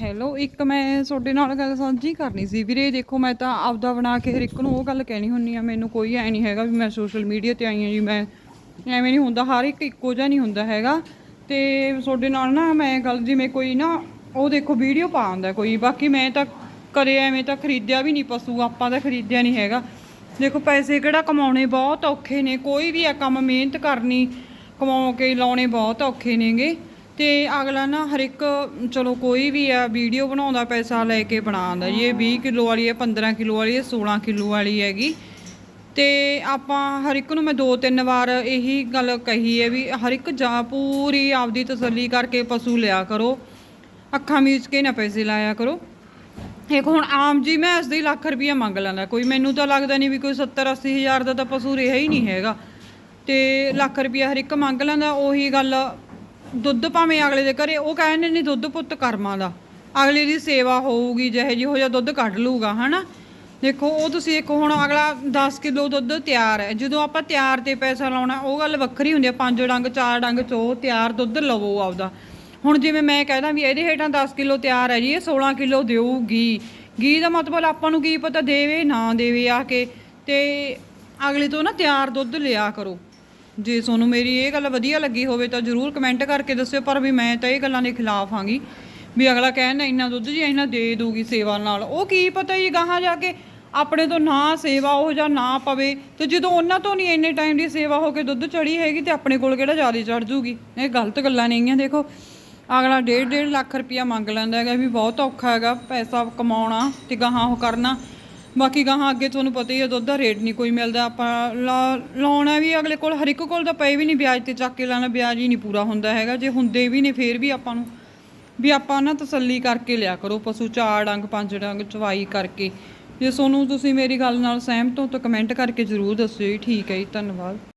Hello ਇੱਕ ਮੈਂ ਤੁਹਾਡੇ ਨਾਲ ਗੱਲ ਸਾਂਝੀ ਕਰਨੀ ਸੀ। ਵੀਰੇ, ਦੇਖੋ, ਮੈਂ ਤਾਂ ਆਪਦਾ ਬਣਾ ਕੇ ਹਰ ਇੱਕ ਨੂੰ ਉਹ ਗੱਲ ਕਹਿਣੀ ਹੁੰਨੀ ਆ, ਮੈਨੂੰ ਕੋਈ ਐ ਨਹੀਂ ਹੈਗਾ ਵੀ ਮੈਂ ਸੋਸ਼ਲ ਮੀਡੀਆ ਤੇ ਆਈ ਆ ਜੀ, ਮੈਂ ਐਵੇਂ ਨਹੀਂ ਹੁੰਦਾ, ਹਰ ਇੱਕ ਇੱਕੋ ਜਿਹਾ ਨਹੀਂ ਹੁੰਦਾ ਹੈਗਾ। ਤੇ ਤੁਹਾਡੇ ਨਾਲ ਨਾ ਮੈਂ ਗੱਲ ਜਿਵੇਂ ਕੋਈ ਨਾ, ਉਹ ਦੇਖੋ ਵੀਡੀਓ ਪਾ ਪਾਉਂਦਾ ਕੋਈ। ਬਾਕੀ ਮੈਂ ਤਾਂ ਕਰੇ ਐਵੇਂ ਤਾਂ ਖਰੀਦਿਆ ਵੀ ਨਹੀਂ ਪਸ਼ੂ, ਆਪਾਂ ਤਾਂ ਖਰੀਦਿਆ ਨਹੀਂ ਹੈਗਾ। ਦੇਖੋ, ਪੈਸੇ ਕਿਹੜਾ ਕਮਾਉਣੇ, ਬਹੁਤ ਔਖੇ ਨੇ। ਕੋਈ ਵੀ ਆ ਕੰਮ ਮਿਹਨਤ ਕਰਨੀ ਕਮਾ ਕੇ ਲਾਉਣੇ ਬਹੁਤ ਔਖੇ ਨੇਗੇ। ਤੇ ਅਗਲਾ ਨਾ ਹਰ ਇੱਕ, ਚਲੋ ਕੋਈ ਵੀ ਆ, ਵੀਡੀਓ ਬਣਾਉਂਦਾ ਪੈਸਾ ਲੈ ਕੇ ਬਣਾਉਂਦਾ ਜੀ। ਇਹ 20 ਕਿਲੋ ਵਾਲੀ ਹੈ 15 ਕਿਲੋ ਵਾਲੀ ਹੈ 16 ਕਿਲੋ ਵਾਲੀ ਹੈਗੀ। ਤੇ ਆਪਾਂ ਹਰ ਇੱਕ ਨੂੰ ਮੈਂ ਦੋ ਤਿੰਨ ਵਾਰ ਇਹੀ ਗੱਲ ਕਹੀ ਹੈ ਵੀ ਹਰ ਇੱਕ ਜਾਂ ਪੂਰੀ ਆਪਦੀ ਤਸੱਲੀ ਕਰਕੇ ਪਸ਼ੂ ਲਿਆ ਕਰੋ। ਅੱਖਾਂ ਮੀਚ ਕੇ ਨਾ ਪੈਸੇ ਲਾਇਆ ਕਰੋ। ਇੱਕ ਹੁਣ ਆਮ ਜੀ ਮੈਂ ਇਸ ਦੀ ਲੱਖ ਰੁਪਈਆ ਮੰਗ ਲੈਂਦਾ। ਕੋਈ ਮੈਨੂੰ ਤਾਂ ਲੱਗਦਾ ਨਹੀਂ ਵੀ ਕੋਈ 70 80 ਹਜ਼ਾਰ ਦਾ ਤਾਂ ਪਸ਼ੂ ਰਿਹਾ ਹੀ ਨਹੀਂ ਹੈਗਾ। ਤੇ ਲੱਖ ਰੁਪਈਆ ਹਰ ਇੱਕ ਮੰਗ ਲੈਂਦਾ। ਉਹੀ ਗੱਲ ਦੁੱਧ ਭਾਵੇਂ ਅਗਲੇ ਦੇ ਘਰੇ, ਉਹ ਕਹਿੰਦੇ ਨਹੀਂ ਦੁੱਧ ਪੁੱਤ ਕਰਮਾਂ ਦਾ। ਅਗਲੇ ਦੀ ਸੇਵਾ ਹੋਊਗੀ, ਜਿਹੇ ਜਿਹੋ ਜਿਹਾ ਦੁੱਧ ਕੱਢ ਲੂਗਾ ਹਨਾ? ਦੇਖੋ, ਉਹ ਤੁਸੀਂ ਇੱਕ ਹੁਣ ਅਗਲਾ 10 ਕਿਲੋ ਦੁੱਧ ਤਿਆਰ ਹੈ। ਜਦੋਂ ਆਪਾਂ ਤਿਆਰ ਤੇ ਪੈਸਾ ਲਾਉਣਾ, ਉਹ ਗੱਲ ਵੱਖਰੀ ਹੁੰਦੀ ਹੈ। ਪੰਜ ਡੰਗ, ਚਾਰ ਡੰਗ, ਚੋ, ਤਿਆਰ ਦੁੱਧ ਲਵੋ ਆਪਦਾ। ਹੁਣ ਜਿਵੇਂ ਮੈਂ ਕਹਿੰਦਾ ਵੀ ਇਹਦੇ ਹੇਠਾਂ 10 ਕਿਲੋ ਤਿਆਰ ਹੈ ਜੀ, ਇਹ 16 ਕਿਲੋ ਦੇਊਗੀ। ਗੀ ਦਾ ਮਤਲਬ ਆਪਾਂ ਨੂੰ ਕੀ ਪਤਾ, ਦੇਵੇ, ਨਾ ਦੇਵੇ ਆ ਕੇ। ਤੇ ਅਗਲੇ ਤੋਂ ਨਾ ਤਿਆਰ ਦੁੱਧ ਲਿਆ ਕਰੋ। ਜੇ ਤੁਹਾਨੂੰ ਮੇਰੀ ਇਹ ਗੱਲ ਵਧੀਆ ਲੱਗੀ ਹੋਵੇ ਤਾਂ ਜਰੂਰ ਕਮੈਂਟ ਕਰਕੇ ਦੱਸਿਓ, ਪਰ ਵੀ ਮੈਂ ਤਾਂ ਇਹ ਗੱਲਾਂ ਦੇ ਖਿਲਾਫ ਆਂਗੀ ਵੀ ਅਗਲਾ ਕਹਿੰਦਾ ਇੰਨਾ ਦੁੱਧ ਜੀ ਇੰਨਾ ਦੇ ਦੂਗੀ ਸੇਵਾ ਨਾਲ, ਉਹ ਕੀ ਪਤਾ ਜੀ ਗਾਹਾਂ ਜਾ ਕੇ ਆਪਣੇ ਤੋਂ ਨਾ ਸੇਵਾ ਉਹ ਜਾਂ ਨਾ ਪਵੇ ਤੇ ਜਦੋਂ ਉਹਨਾਂ ਤੋਂ ਨਹੀਂ ਇੰਨੇ ਟਾਈਮ ਦੀ ਸੇਵਾ ਹੋ ਕੇ ਦੁੱਧ ਚੜੀ ਹੈਗੀ ਤੇ ਆਪਣੇ ਕੋਲ ਕਿਹੜਾ ਜ਼ਿਆਦਾ ਚੜ ਜੂਗੀ? ਇਹ ਗਲਤ ਗੱਲਾਂ ਨੇਗੀਆਂ ਦੇਖੋ, ਅਗਲਾ 1.5 ਲੱਖ ਰੁਪਇਆ ਮੰਗ ਲੈਂਦਾ ਹੈਗਾ ਵੀ ਬਹੁਤ ਔਖਾ ਹੈਗਾ ਪੈਸਾ ਕਮਾਉਣਾ ਤੇ ਗਾਹਾਂ ਉਹ ਕਰਨਾ। ਬਾਕੀ ਗਾਹਾਂ ਅੱਗੇ ਤੁਹਾਨੂੰ ਪਤਾ ਹੀ ਹੈ ਦੁੱਧ ਦਾ ਰੇਟ ਨਹੀਂ ਕੋਈ ਮਿਲਦਾ। ਆਪਾਂ ਲਾ- ਲਾਉਣਾ ਵੀ ਅਗਲੇ ਕੋਲ ਹਰ ਇੱਕ ਕੋਲ ਤਾਂ ਪਏ ਵੀ ਨਹੀਂ ਵਿਆਜ ਤੇ ਚੱਕ ਕੇ ਲਾਣਾ ਵਿਆਜ ਹੀ ਨਹੀਂ ਪੂਰਾ ਹੁੰਦਾ ਹੈਗਾ। ਜੇ ਹੁੰਦੇ ਵੀ ਨੇ, ਫੇਰ ਵੀ ਆਪਾਂ ਨੂੰ, ਵੀ ਆਪਾਂ ਨਾ ਤਸੱਲੀ ਕਰਕੇ ਲਿਆ ਕਰੋ, ਪਸ਼ੂ ਚਾਰ ਡੰਗ, ਪੰਜ ਡੰਗ, ਚਵਾਈ ਕਰਕੇ। ਜੇ ਤੁਹਾਨੂੰ ਤੁਸੀਂ ਮੇਰੀ ਗੱਲ ਨਾਲ ਸਹਿਮਤ ਹੋ, ਤਾਂ ਕਮੈਂਟ ਕਰਕੇ ਜ਼ਰੂਰ ਦੱਸਿਓ ਜੀ। ਠੀਕ ਹੈ ਜੀ, ਧੰਨਵਾਦ।